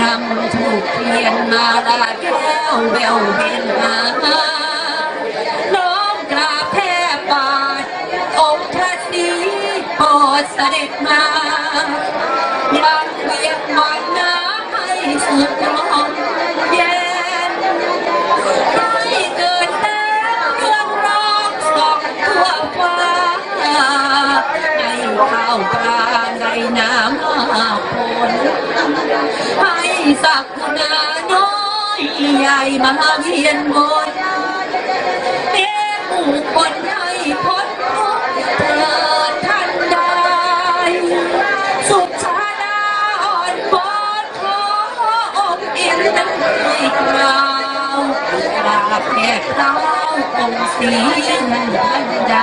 นำถูกเทียนมาลาแก้วแววเห็นมาน้อมกราบแพ่บาทองค์พระศรีโปรดเสด็จมา ข้าวปลาในน้ำมาฝนให้สักนาน้อยใหญ่มาเวียนบนเอ็ผู้คนให้พ้นทุกข์เถิดท่านใดสุขชาดาอ่อนบอนขอองค์อินนั้นให้กล่าวกราบแก่เท้าองค์ศรีนั้นทันใด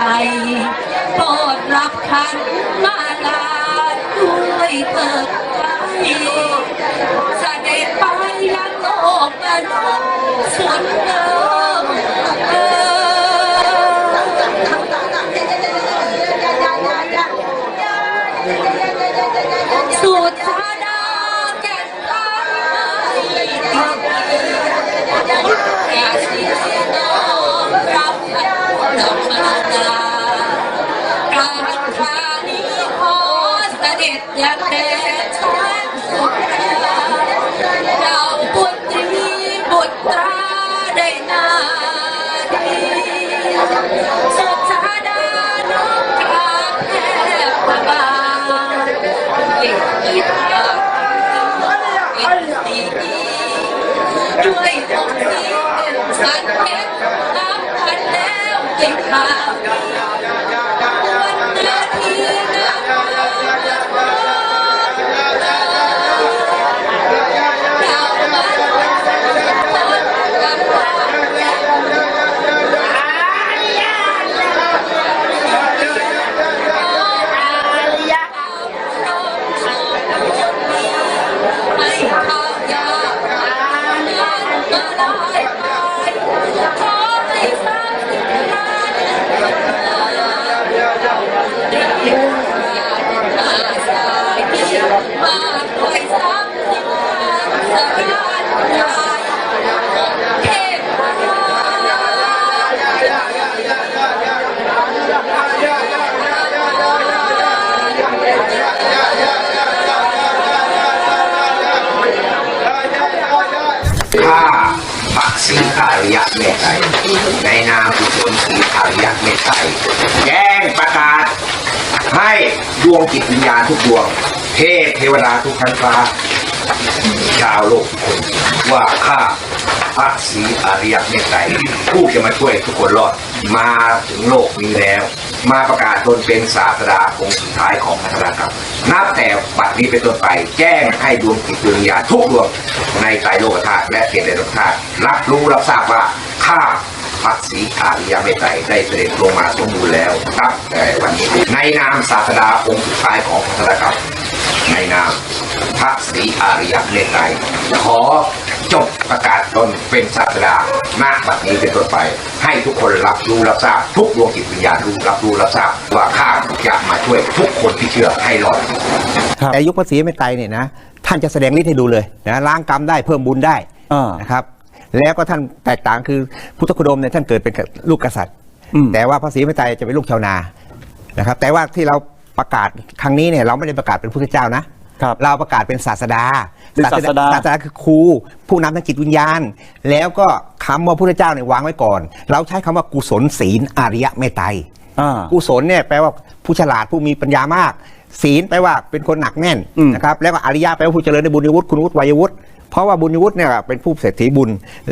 โปรดรับขันมาลาด้วยเถิดไปเสด็จไปยังโลกอนุษย์ส่วนเดิมเออสุดชาดาแก่นตายอย่าเสียน้องรับขันดอกมาลา เสด็จยังแดนแสนสุขเจ้าบุตรีบุตราได้นาดีสุขชาดาน้องกราบแทบพระบาทเด็กอีกอย่ดีด้วยองนี้เป็นสันเพชรนับพันแล้วเป็นข่าว อาริยะเมตไตรในนามกุศลสีขารยักษ์เมตไตรแจ้งประกาศ ให้ดวงจิตวิญญาณทุกดวง เทพเทวดาทุกชั้นฟ้า ชาวโลกทุกคนว่าข้า ระศรีอาริยเมตไตรผู้จะมาช่วยทุกคนรอด มาถึงโลกนี้แล้ว มาประกาศตนเป็นศาสดาองค์สุดท้ายของพัฒนากรรมนับแต่บัดนี้เป็นต้นไปแจ้งให้ดวงจิตดวงวิญญาณทุกดวงในไตรโลกธาตุและเทพโลกธาตุรับรู้รับทราบว่าข้าพระศรีอาริยเมตไตรได้เสด็จลงมาสมบูรณ์แล้วครับแต่วันนี้ ในนามศาสดาองค์สุดท้ายของพัฒนากรรมในนามพระศรีอาริยเมตไตรขอ จบประกาศตนเป็นศาสดาณบัดนี้เป็นต้นไป ให้ทุกคนรับรู้รับทราบทุกดวงจิตวิญญาณรู้รับรู้รับทราบว่าข้าจะมาช่วยทุกคนที่เชื่อให้รอดแต่ยุคพระศรีไม่ไตรเนี่ยนะท่านจะแสดงฤทธิ์ให้ดูเลยนะล้างกรรมได้เพิ่มบุญได้อ่านนะครับแล้วก็ท่านแตกต่างคือพุทธคุดมเนี่ยท่านเกิดเป็นลูกกษัตริย์อืมแต่ว่าพระศรีไม่ไตรจะเป็นลูกชาวนานะครับแต่ว่าที่เราประกาศครั้งนี้เนี่ยเราไม่ได้ประกาศเป็นพุทธเจ้านะ ครับเราประกาศเป็นศาสดาเป็นศาสดาศาสดาคือครูผู้นำทางจิตวิญญาณ แล้วก็คำว่าพุทธเจ้าเนี่ยวางไว้ก่อน เราใช้คำว่ากุศลศีลอาริยะเมตไตรอ่ากุศลเนี่ยแปลว่าผู้ฉลาดผู้มีปัญญามาก ศีลแปลว่าเป็นคนหนักแน่นอืมนะครับแล้วก็อริยะแปลว่าผู้เจริญในบุญวุฒิคุณวุฒิวัยวุฒิเพราะว่าบุญวุฒิเนี่ยเป็นผู้เศรษฐีบุญ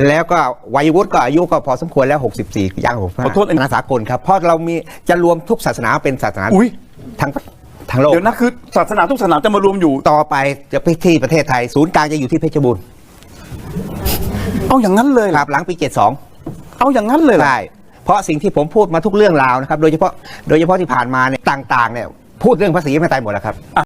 แล้วก็วัยวุฒิก็อายุก็พอสมควรแล้ว 64ย่าง65ขอโทษอันนี้นาสากลครับเพราะเรามีจะรวมทุกศาสนาเป็นศาสนาอุ๊ยทั้ง ทั้งโลกเดี๋ยวนะคือศาสนาทุกศาสนาจะมารวมอยู่ต่อไปจะไปที่ประเทศไทย ศูนย์กลางจะอยู่ที่เพชรบูรณ์เอาอย่างนั้นเลยเหครอรับหลังปี 72 เอาอย่างนั้นเลยเหรอใช่เพราะสิ่งที่ผมพูดมาทุกเรื่องราวนะครับ โดยเฉพาะโดยเฉพาะที่ผ่านมาเนี่ยต่างๆเนี่ยพูดเรื่องภาษีไม่ตายหมดแล้วครับ